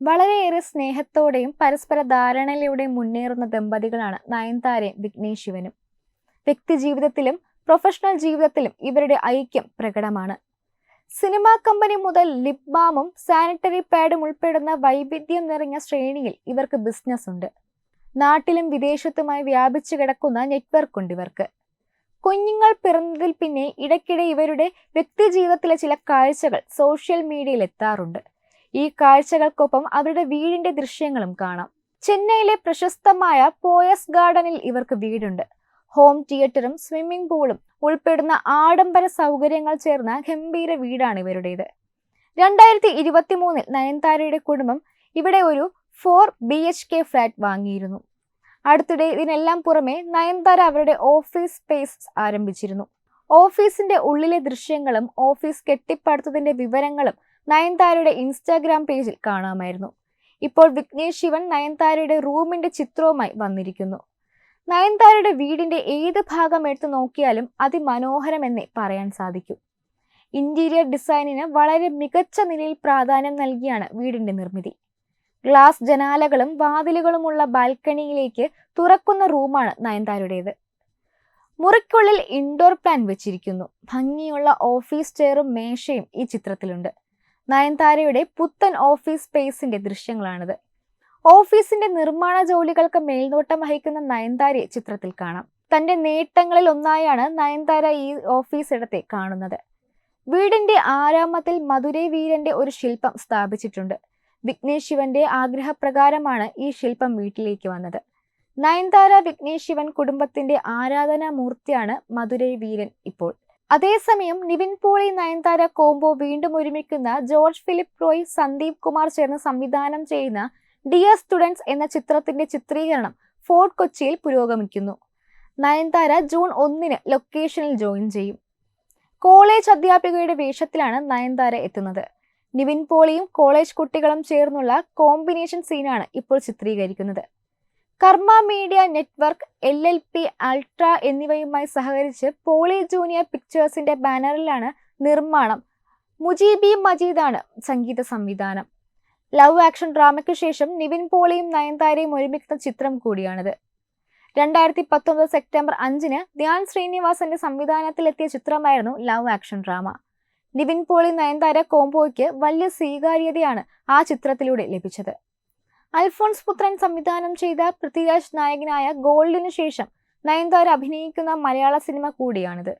വളരെയേറെ സ്നേഹത്തോടെയും പരസ്പര ധാരണയിലൂടെയും മുന്നേറുന്ന ദമ്പതികളാണ് നയൻതാരയും വിഘ്നേഷ് ശിവനും വ്യക്തി ജീവിതത്തിലും പ്രൊഫഷണൽ ജീവിതത്തിലും ഇവരുടെ ഐക്യം പ്രകടമാണ്. സിനിമാ കമ്പനി മുതൽ ലിപ് ബാമും സാനിറ്ററി പാഡും ഉൾപ്പെടുന്ന വൈവിധ്യം നിറഞ്ഞ ശ്രേണിയിൽ ഇവർക്ക് ബിസിനസ് ഉണ്ട്. നാട്ടിലും വിദേശത്തുമായി വ്യാപിച്ചു കിടക്കുന്ന നെറ്റ്വർക്ക് ഉണ്ട് ഇവർക്ക്. കുഞ്ഞുങ്ങൾ പിറന്നതിൽ പിന്നെ ഇടയ്ക്കിടെ ഇവരുടെ വ്യക്തിജീവിതത്തിലെ ചില കാഴ്ചകൾ സോഷ്യൽ മീഡിയയിൽ എത്താറുണ്ട്. ഈ കാഴ്ചകൾക്കൊപ്പം അവരുടെ വീടിന്റെ ദൃശ്യങ്ങളും കാണാം. ചെന്നൈയിലെ പ്രശസ്തമായ പോയസ് ഗാർഡനിൽ ഇവർക്ക് വീടുണ്ട്. ഹോം തിയേറ്ററും സ്വിമ്മിംഗ് പൂളും ഉൾപ്പെടുന്ന ആഡംബര സൗകര്യങ്ങൾ ചേർന്ന ഗംഭീര വീടാണ് ഇവരുടേത്. രണ്ടായിരത്തി ഇരുപത്തി മൂന്നിൽ നയൻതാരയുടെ കുടുംബം ഇവിടെ ഒരു four B H K flat വാങ്ങിയിരുന്നു. അടുത്തിടെ ഇതിനെല്ലാം പുറമെ നയൻതാര അവരുടെ ഓഫീസ് സ്പേസ് ആരംഭിച്ചിരുന്നു. ഓഫീസിന്റെ ഉള്ളിലെ ദൃശ്യങ്ങളും ഓഫീസ് കെട്ടിപ്പടുത്തതിന്റെ വിവരങ്ങളും നയൻതാരയുടെ ഇൻസ്റ്റാഗ്രാം പേജിൽ കാണാമായിരുന്നു. ഇപ്പോൾ വിഘ്നേഷ് ശിവൻ നയൻതാരയുടെ റൂമിന്റെ ചിത്രവുമായി വന്നിരിക്കുന്നു. നയൻതാരയുടെ വീടിന്റെ ഏത് ഭാഗം എടുത്തു നോക്കിയാലും അതിമനോഹരമെന്നേ പറയാൻ സാധിക്കൂ. ഇന്റീരിയർ ഡിസൈനിന് വളരെ മികച്ച നിലയിൽ പ്രാധാന്യം നൽകിയാണ് വീടിന്റെ നിർമ്മിതി. ഗ്ലാസ് ജനാലകളും വാതിലുകളുമുള്ള ബാൽക്കണിയിലേക്ക് തുറക്കുന്ന റൂമാണ് നയൻതാരയുടേത്. മുറിക്കുള്ളിൽ ഇൻഡോർ പ്ലാൻ വെച്ചിരിക്കുന്നു. ഭംഗിയുള്ള ഓഫീസ് ചെയറും മേശയും ഈ ചിത്രത്തിലുണ്ട്. നയൻതാരയുടെ പുത്തൻ ഓഫീസ് സ്പേസിന്റെ ദൃശ്യങ്ങളാണിത്. ഓഫീസിന്റെ നിർമ്മാണ ജോലികൾക്ക് മേൽനോട്ടം വഹിക്കുന്ന നയൻതാരയെ ചിത്രത്തിൽ കാണാം. തന്റെ നേട്ടങ്ങളിൽ ഒന്നായാണ് നയൻതാര ഈ ഓഫീസ് ഇടത്തെ കാണുന്നത്. വീടിന്റെ ആരാമത്തിൽ മധുരൈ വീരന്റെ ഒരു ശില്പം സ്ഥാപിച്ചിട്ടുണ്ട്. വിഘ്നേഷ് ശിവന്റെ ആഗ്രഹപ്രകാരമാണ് ഈ ശില്പം വീട്ടിലേക്ക് വന്നത്. നയൻതാര വിഘ്നേഷ് ശിവൻ കുടുംബത്തിന്റെ ആരാധനാ മൂർത്തിയാണ് മധുരൈ വീരൻ ഇപ്പോൾ. അതേസമയം നിവിൻ പോളി നയൻതാര കോംബോ വീണ്ടും ഒരുമിക്കുന്ന George Philip Roy Sandeep Kumar ചേർന്ന് സംവിധാനം ചെയ്യുന്ന ഡിയർ സ്റ്റുഡൻസ് എന്ന ചിത്രത്തിന്റെ ചിത്രീകരണം ഫോർട്ട് കൊച്ചിയിൽ പുരോഗമിക്കുന്നു. നയൻതാര ജൂൺ ഒന്നിന് ലൊക്കേഷനിൽ ജോയിൻ ചെയ്യും. കോളേജ് അധ്യാപികയുടെ വേഷത്തിലാണ് നയൻതാര എത്തുന്നത്. നിവിൻ പോളിയും കോളേജ് കുട്ടികളും ചേർന്നുള്ള കോമ്പിനേഷൻ സീനാണ് ഇപ്പോൾ ചിത്രീകരിക്കുന്നത്. Karma media network L L P ultra എന്നിവയുമായി സഹകരിച്ച് പോളി ജൂനിയർ പിക്ചേഴ്സിന്റെ ബാനറിലാണ് നിർമ്മാണം. മുജീബി മജീദാണ് സംഗീത സംവിധാനം. ലവ് ആക്ഷൻ ഡ്രാമയ്ക്ക് ശേഷം നിവിൻ പോളിയും നയൻതാരയും ഒരുമിക്കുന്ന ചിത്രം കൂടിയാണിത്. രണ്ടായിരത്തി പത്തൊമ്പത് സെപ്റ്റംബർ അഞ്ചിന് ധ്യാൻ ശ്രീനിവാസന്റെ സംവിധാനത്തിലെത്തിയ ചിത്രമായിരുന്നു love action drama. Nivin Pauly Nayanthara കോംബോയ്ക്ക് വലിയ സ്വീകാര്യതയാണ് ആ ചിത്രത്തിലൂടെ ലഭിച്ചത്. അൽഫോൺസ് പുത്രൻ സംവിധാനം ചെയ്ത പൃഥ്വിരാജ് നായകനായ ഗോൾഡിനു ശേഷം നയൻതാര അഭിനയിക്കുന്ന മലയാള സിനിമ കൂടിയാണിത്.